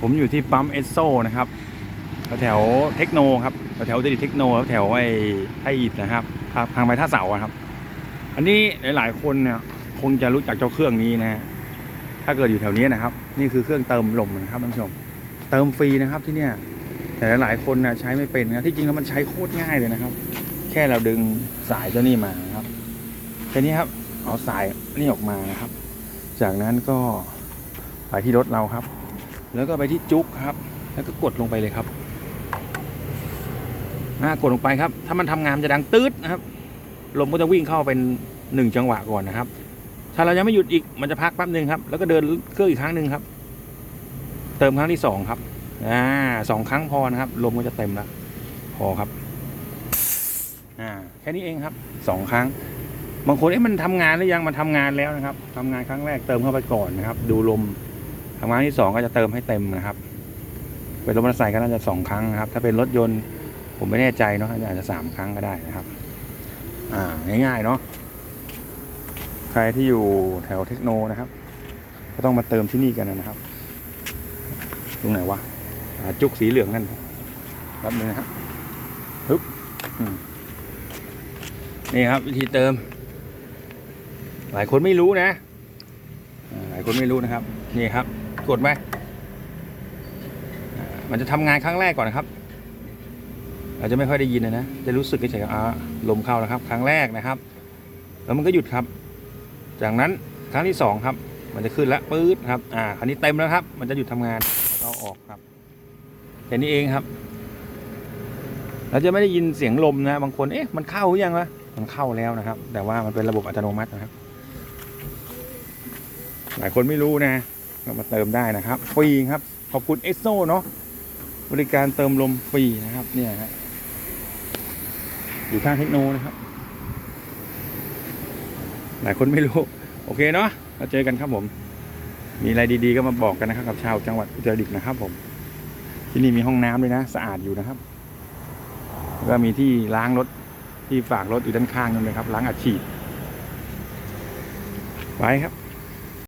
ผมอยู่ที่ปั๊มเอสโซนะครับแถวเทคโนครับแถวเดลิเทคโนแถวไอ้ไทอิฐนะครับทางไปท่าเสาครับ อันนี้หลาย ๆ คนเนี่ยคงจะรู้จักเจ้าเครื่องนี้นะฮะถ้าเกิดอยู่แถวนี้นะครับ นี่คือเครื่องเติมลมนะครับท่านผู้ชมเติมฟรีนะครับที่เนี่ยแต่หลาย ๆ คนนะใช้ไม่เป็นนะที่จริงแล้วมันใช้โคตรง่ายเลยนะครับ แค่เราดึงสายตัวนี้มาครับแค่นี้ครับเอาสายนี่ออกมานะครับ จากนั้นก็ไปที่รถเราครับ แล้วก็ไปที่จุกครับ แล้วก็กดลงไปเลยครับอ่ากดลงไปครับ ถ้ามันทำงานจะดังตืดนะครับ ลมก็จะวิ่งเข้าเป็นหนึ่งจังหวะก่อนนะครับ ถ้าเรายังไม่หยุดอีกมันจะพักแป๊บหนึ่งครับ แล้วก็เดินเครื่องอีกครั้งหนึ่งครับ เติมครั้งที่สองครับอ่าสองครั้งพอนะครับ ลมก็จะเต็มแล้ว พอครับอ่าแค่นี้เองครับสองครั้ง บางคนเอ๊ะมันทำงานหรือยังมันทำงานแล้วนะครับทำงานครั้งแรกเติมเข้าไปก่อนนะครับ ดูลม ทำงานที่สองก็จะเติมให้เต็มนะครับ เป็นรถมอเตอร์ไซค์ก็น่าจะสองครั้งนะครับ ถ้าเป็นรถยนต์ผมไม่แน่ใจเนาะอาจจะสามครั้งก็ได้นะครับ อ่าง่ายๆเนาะใครที่อยู่แถวเทคโนนะครับ ก็ต้องมาเติมที่นี่กันนะครับตรงไหนวะจุกสีเหลืองนั่นแป๊บนึงนะครับปึ๊บนี่ครับ วิธีเติม หลายคนไม่รู้นะหลายคนไม่รู้นะครับ นี่ครับ กดไหมมันจะทำงานครั้งแรกก่อนนะครับอาจจะไม่ค่อยได้ยินนะนะจะรู้สึกเฉยๆอ่าลมเข้าแล้วครับ ครั้งแรกนะครับ แล้วมันก็หยุดครับ จากนั้นครั้งที่สองครับ มันจะขึ้นแล้วปื๊ดครับอ่าคราวนี้เต็มแล้วครับ มันจะหยุดทำงานเราออกครับแค่นี้เองครับ เราจะไม่ได้ยินเสียงลมนะ บางคนเอ๊ะมันเข้าหรือยังวะมันเข้าแล้วนะครับ แต่ว่ามันเป็นระบบอัตโนมัตินะครับ หลายคนไม่รู้นะ ก็มาเติมได้นะครับฟรีครับ ขอบคุณเอสโซเนาะบริการเติมลมฟรีนะครับเนี่ยฮะอยู่ข้างเทคโนนะครับ หลายคนไม่รู้ โอเคเนาะเราเจอกันครับผม มีอะไรดีๆก็มาบอกกันนะครับ กับชาวจังหวัดอุตรดิตถ์นะครับ ผม ที่นี่มีห้องน้ำด้วยนะ สะอาดอยู่นะครับแล้วก็มีที่ล้างรถที่ฝากรถอยู่ด้านข้างนั่นเลยครับ ล้างอัดฉีดไว้ครับ